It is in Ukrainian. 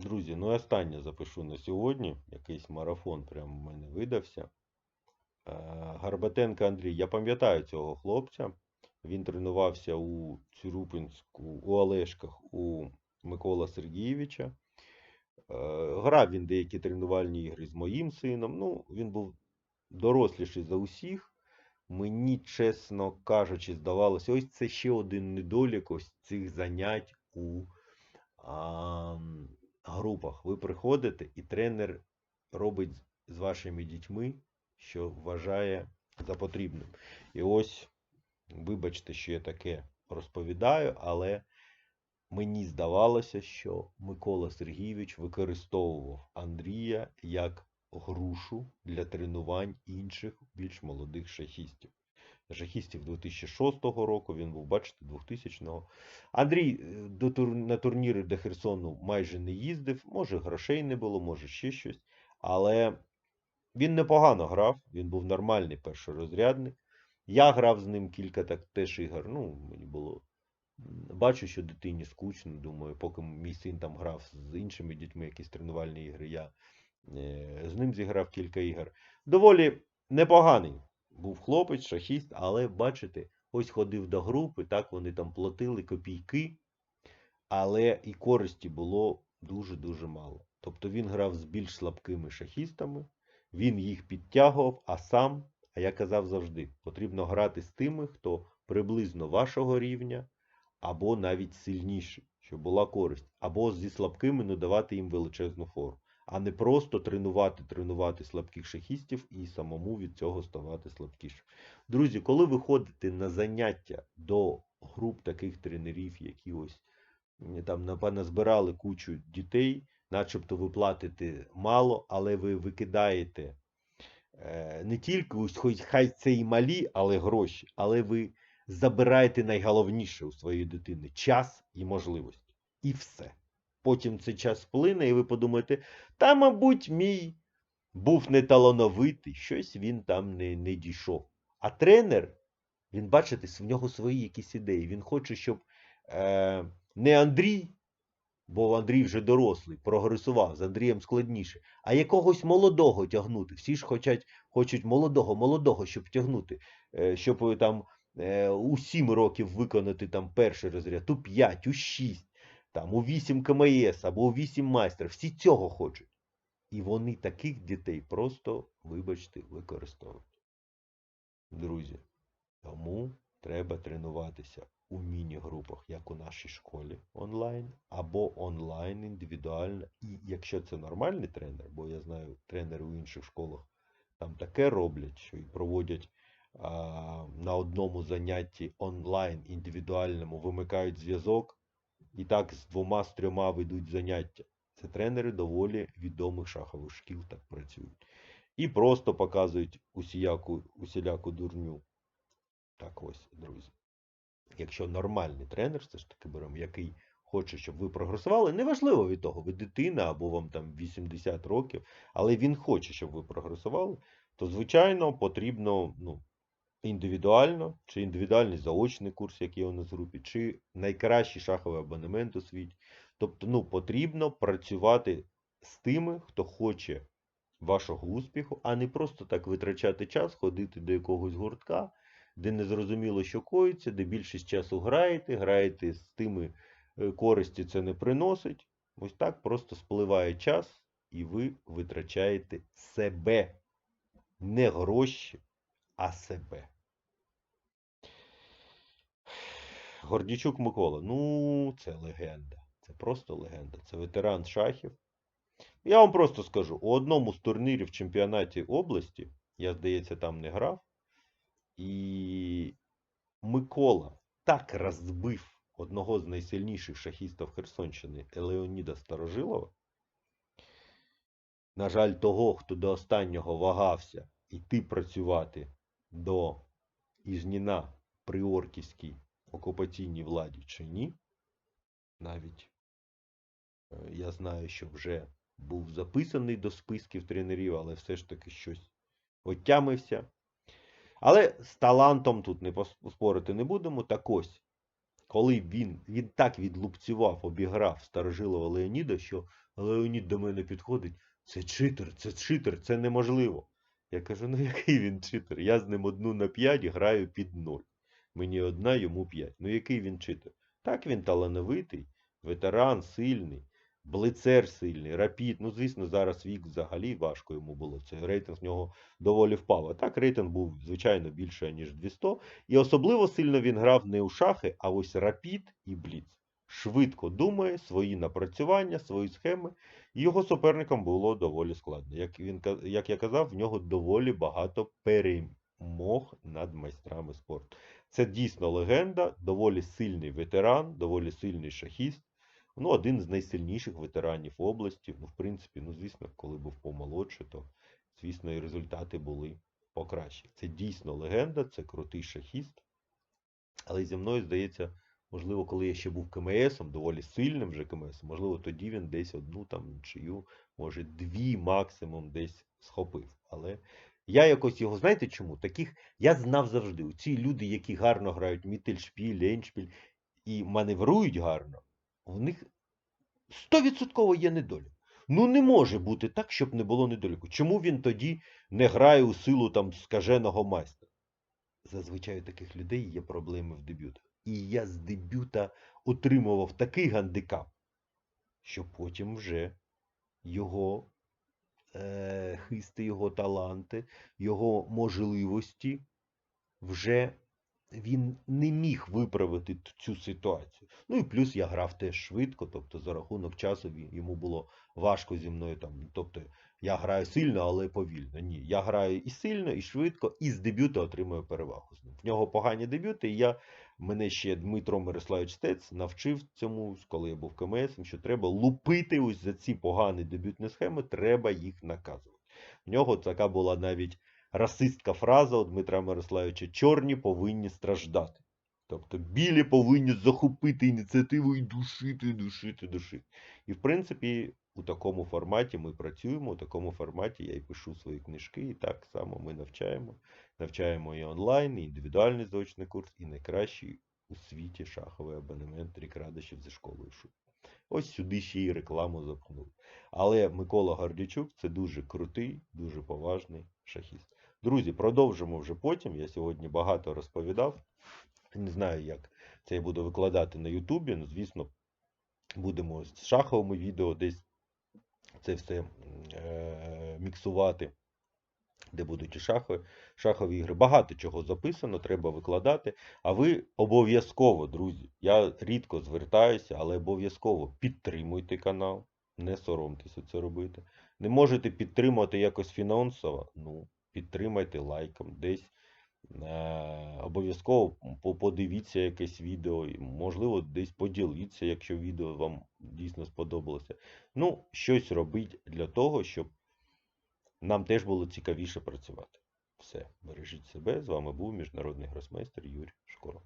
Друзі, ну і останнє запишу на сьогодні. Якийсь марафон прям в мене видався. Е, Гарбатенко Андрій. Я пам'ятаю цього хлопця. Він тренувався у Цюрупинську, у Олешках у Микола Сергійовича. Е, Грав він деякі тренувальні ігри з моїм сином. Ну, він був доросліший за усіх. Мені, чесно кажучи, здавалося, ось це ще один недолік ось цих занять у а, групах. Ви приходите, і тренер робить з вашими дітьми, що вважає за потрібним. І ось, вибачте, що я таке розповідаю, але мені здавалося, що Микола Сергійович використовував Андрія як грушу для тренувань інших більш молодих шахістів. Шахістів 2006 року, він був, бачите, 2000-го. Андрій е, до тур... на турніри до Херсону майже не їздив. Може, грошей не було, може ще щось. Але він непогано грав, він був нормальний першорозрядник. Я грав з ним кілька так теж ігор. Ну, мені було. Бачу, що дитині скучно, думаю, поки мій син там грав з іншими дітьми якісь тренувальні ігри, я е, з ним зіграв кілька ігор. Доволі непоганий був хлопець, шахіст, але бачите, ось ходив до групи, так вони там платили копійки, але і користі було дуже-дуже мало. Тобто він грав з більш слабкими шахістами, він їх підтягував, а сам, а я казав завжди, потрібно грати з тими, хто приблизно вашого рівня, або навіть сильніший, щоб була користь, або зі слабкими не давати їм величезну фору, а не просто тренувати, тренувати слабких шахістів і самому від цього ставати слабкішим. Друзі, коли ви ходите на заняття до груп таких тренерів, які ось там напевно збирали кучу дітей, начебто ви платите мало, але ви викидаєте е, не тільки ось хоч хай це і малі, але гроші, але ви забираєте найголовніше у своєї дитини час і можливості. І все. Потім цей час сплине, і ви подумаєте, та, мабуть, мій був не талановитий, щось він там не, не дійшов. А тренер, він, бачите, в нього свої якісь ідеї. Він хоче, щоб е, не Андрій, бо Андрій вже дорослий, прогресував, з Андрієм складніше, а якогось молодого тягнути. Всі ж хочуть, хочуть молодого, молодого, щоб тягнути, е, щоб е, там е, у 7 років виконати там перший розряд, у 5, у 6, там, у 8 КМС або у 8 майстер. Всі цього хочуть. І вони таких дітей просто, вибачте, використовують. Друзі, тому треба тренуватися у міні-групах, як у нашій школі онлайн, або онлайн індивідуально. І якщо це нормальний тренер, бо я знаю, тренери у інших школах там таке роблять, що і проводять а, на одному занятті онлайн індивідуальному, вимикають зв'язок і так з двома, з трьома ведуть заняття. Це тренери доволі відомих шахових шкіл так працюють. І просто показують усіяку, усіляку дурню. Так ось, друзі. Якщо нормальний тренер, все ж таки беремо, який хоче, щоб ви прогресували, неважливо від того, ви дитина або вам там 80 років, але він хоче, щоб ви прогресували, то, звичайно, потрібно ну, індивідуально, чи індивідуальний заочний курс, який у нас в групі, чи найкращий шаховий абонемент у світі. Тобто, ну, потрібно працювати з тими, хто хоче вашого успіху, а не просто так витрачати час, ходити до якогось гуртка, де не зрозуміло, що коїться, де більшість часу граєте, граєте з тими е, користі це не приносить. Ось так просто спливає час, і ви витрачаєте себе. Не гроші, а себе. Гордічук Микола. Ну, це легенда. Це просто легенда. Це ветеран шахів. Я вам просто скажу: у одному з турнірів в чемпіонаті області, я, здається, там не грав, і Микола так розбив одного з найсильніших шахістів Херсонщини Леоніда Старожилова. На жаль, того, хто до останнього вагався йти працювати до Ізніна при орківській окупаційній владі чи ні. Навіть е, я знаю, що вже був записаний до списків тренерів, але все ж таки щось отямився. Але з талантом тут не поспорити не будемо. Так ось, коли він, він так відлупцював, обіграв старожилого Леоніда, що Леонід до мене підходить, це читер, це читер, це неможливо. Я кажу, ну який він читер? Я з ним одну на п'ять граю під ноль. Мені одна, йому п'ять. Ну який він читер? Так він талановитий, ветеран, сильний, блицер сильний, рапід. Ну, звісно, зараз вік взагалі важко йому було. Це рейтинг в нього доволі впав. А так рейтинг був, звичайно, більше, ніж 200. І особливо сильно він грав не у шахи, а ось рапід і бліц. Швидко думає, свої напрацювання, свої схеми. Його суперникам було доволі складно. Як, він, як я казав, в нього доволі багато перемог над майстрами спорту. Це дійсно легенда, доволі сильний ветеран, доволі сильний шахіст. Ну, один з найсильніших ветеранів області. Ну, в принципі, ну, звісно, коли був помолодше, то, звісно, і результати були покраще. Це дійсно легенда, це крутий шахіст. Але зі мною, здається, можливо, коли я ще був КМСом, доволі сильним вже КМСом, можливо, тоді він десь одну там нічию, може, дві максимум десь схопив. Але я якось його, знаєте чому? Таких я знав завжди. Ці люди, які гарно грають Міттельшпіль, Ейншпіль і маневрують гарно, у них 100% є недолік. Ну не може бути так, щоб не було недоліку. Чому він тоді не грає у силу там скаженого майстра? Зазвичай у таких людей є проблеми в дебютах. І я з дебюта отримував такий гандикап, що потім вже його е, хисти, його таланти, його можливості вже він не міг виправити цю ситуацію. Ну і плюс я грав теж швидко, тобто за рахунок часу йому було важко зі мною там. Тобто я граю сильно, але повільно. Ні, я граю і сильно, і швидко, і з дебюту отримую перевагу. В нього погані дебюти, і я мене ще Дмитро Мирославович Стець навчив цьому, коли я був КМС, що треба лупити ось за ці погані дебютні схеми, треба їх наказувати. В нього така була навіть расистська фраза у Дмитра Мирославовича: чорні повинні страждати. Тобто білі повинні захопити ініціативу і душити, душити, душити. І в принципі, у такому форматі ми працюємо, у такому форматі я і пишу свої книжки, і так само ми навчаємо. Навчаємо і онлайн, і індивідуальний заочний курс, і найкращий у світі шаховий абонемент Рік Радишів зі школою ШУ. Ось сюди ще й рекламу запхнули. Але Микола Гордячук це дуже крутий, дуже поважний шахіст. Друзі, продовжимо вже потім. Я сьогодні багато розповідав. Не знаю, як це я буду викладати на Ютубі. Ну, звісно, будемо з шаховими відео десь це все е- міксувати, де будуть і шахи, шахові ігри. Багато чого записано, треба викладати. А ви обов'язково, друзі, я рідко звертаюся, але обов'язково підтримуйте канал. Не соромтеся це робити. Не можете підтримувати якось фінансово, ну, підтримайте лайком десь. Е, обов'язково подивіться якесь відео, можливо, десь поділіться, якщо відео вам дійсно сподобалося. Ну, щось робіть для того, щоб нам теж було цікавіше працювати. Все, бережіть себе. З вами був міжнародний гросмейстер Юрій Шкоро.